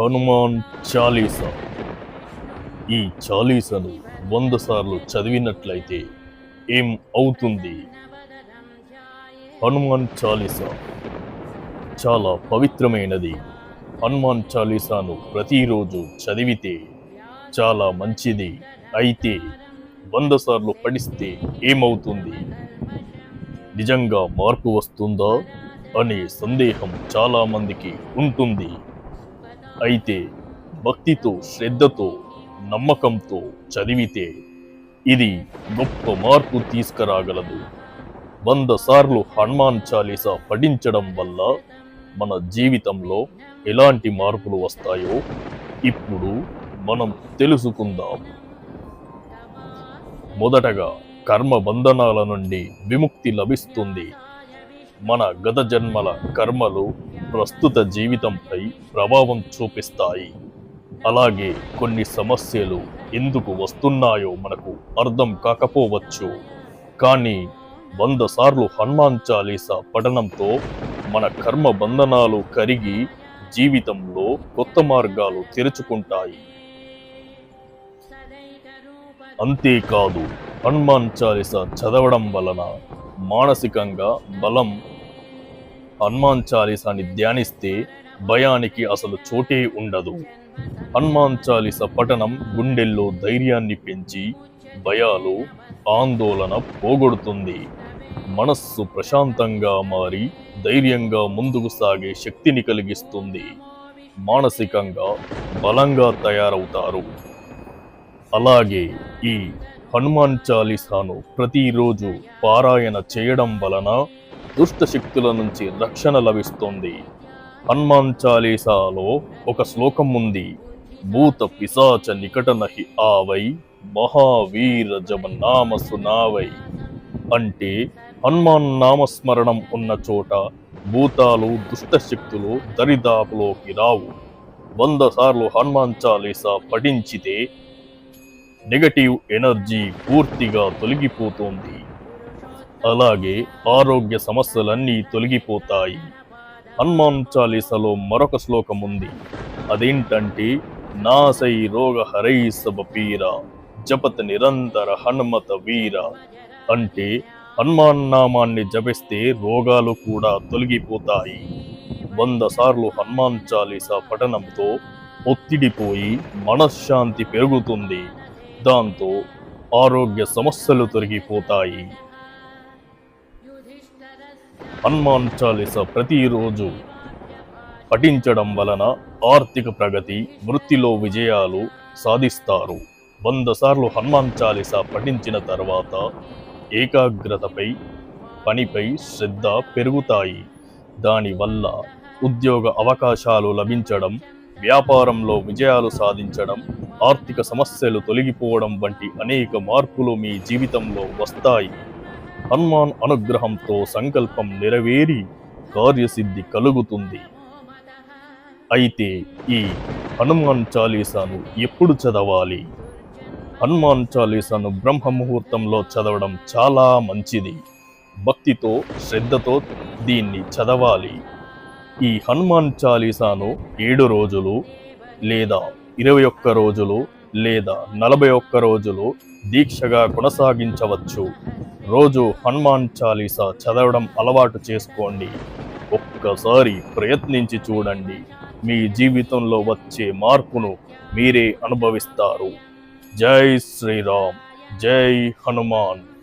హనుమాన్ చాలీసా? ఈ చాలీసాను వంద సార్లు చదివినట్లయితే ఏం అవుతుంది? హనుమాన్ చాలీసా. చాలా పవిత్రమైనది. హనుమాన్ చాలీసాను ప్రతిరోజు చదివితే చాలా మంచిది. అయితే వంద సార్లు పడిస్తే ఏమవుతుంది? నిజంగా మార్పు వస్తుందా? అనే సందేహం చాలా మందికి ఉంటుంది. అయితే భక్తితో శ్రద్ధతో నమ్మకంతో చదివితే ఇది గొప్ప మార్పు తీసుకురాగలదు. వంద సార్లు హనుమాన్ చాలీసా పఠించడం వల్ల మన జీవితంలో ఎలాంటి మార్పులు వస్తాయో ఇప్పుడు మనం తెలుసుకుందాం. మొదటగా కర్మ బంధనాల నుండి విముక్తి లభిస్తుంది. మన గత జన్మల కర్మలు ప్రస్తుత జీవితంపై ప్రభావం చూపిస్తాయి. అలాగే కొన్ని సమస్యలు ఎందుకు వస్తున్నాయో మనకు అర్థం కాకపోవచ్చు. కానీ వంద సార్లు హనుమాన్ చాలీసా పఠనంతో మన కర్మ బంధనాలు కరిగి జీవితంలో కొత్త మార్గాలు తెరుచుకుంటాయి. అంతేకాదు హనుమాన్ చాలీసా చదవడం వలన మానసికంగా బలం హనుమాన్ చాలీసాని ధ్యానిస్తే భయానికి అసలు చోటే ఉండదు. హనుమాన్ చాలీస పఠనం గుండెల్లో ధైర్యాన్ని పెంచి భయాలు ఆందోళన పోగొడుతుంది. మనస్సు ప్రశాంతంగా మారి ధైర్యంగా ముందుకు సాగే శక్తిని కలిగిస్తుంది. మానసికంగా బలంగా తయారవుతారు. అలాగే ఈ హనుమాన్ చాలీసాను ప్రతిరోజు పారాయణ చేయడం వలన దుష్ట శక్తుల నుంచి రక్షణ లభిస్తుంది. హనుమాన్ చాలీసాలో ఒక శ్లోకం ఉంది భూత పిశాచ నికటనహి ఆవై మహావీర జమ సునావై అంటే హనుమాన్ నామస్మరణం ఉన్న చోట భూతాలు దుష్ట శక్తులు దరిదాపులోకి రావు. వంద సార్లు హనుమాన్ చాలీసా పఠించితే నెగటివ్ ఎనర్జీ పూర్తిగా తొలగిపోతుంది. అలాగే ఆరోగ్య సమస్యలన్నీ తొలగిపోతాయి. హనుమాన్ చాలీసాలో మరొక శ్లోకం ఉంది. అదేంటంటే నాసై రోగ హరై సబ పీర జపత నిరంతర హనుమత వీర. అంటే హనుమాన్ నామాన్ని జపిస్తే రోగాలు కూడా తొలగిపోతాయి. వంద సార్లు హనుమాన్ చాలీసా పఠనంతో ఒత్తిడిపోయి మనశ్శాంతి పెరుగుతుంది. దాంతో ఆరోగ్య సమస్యలు తొలగిపోతాయి. హనుమాన్ చాలీస ప్రతిరోజు పఠించడం వలన ఆర్థిక ప్రగతి వృత్తిలో విజయాలు సాధిస్తారు. వంద సార్లు హనుమాన్ చాలీస పఠించిన తర్వాత ఏకాగ్రతపై పనిపై శ్రద్ధ పెరుగుతాయి. దానివల్ల ఉద్యోగ అవకాశాలు లభించడం వ్యాపారంలో విజయాలు సాధించడం ఆర్థిక సమస్యలు తొలగిపోవడం వంటి అనేక మార్పులు మీ జీవితంలో వస్తాయి. హనుమాన్ అనుగ్రహంతో సంకల్పం నెరవేరి కార్యసిద్ధి కలుగుతుంది. అయితే ఈ హనుమాన్ చాలీసాను ఎప్పుడు చదవాలి? హనుమాన్ చాలీసాను బ్రహ్మ ముహూర్తంలో చదవడం చాలా మంచిది. భక్తితో శ్రద్ధతో దీన్ని చదవాలి. ఈ హనుమాన్ చాలీసాను ఏడు రోజులు లేదా ఇరవై ఒక్క రోజులు లేదా నలభై ఒక్క రోజులు దీక్షగా కొనసాగించవచ్చు. రోజు హనుమాన్ చాలీసా చదవడం అలవాటు చేసుకోండి. ఒక్కసారి ప్రయత్నించి చూడండి. మీ జీవితంలో వచ్చే మార్పును మీరే అనుభవిస్తారు. జై శ్రీరామ్. జై హనుమాన్.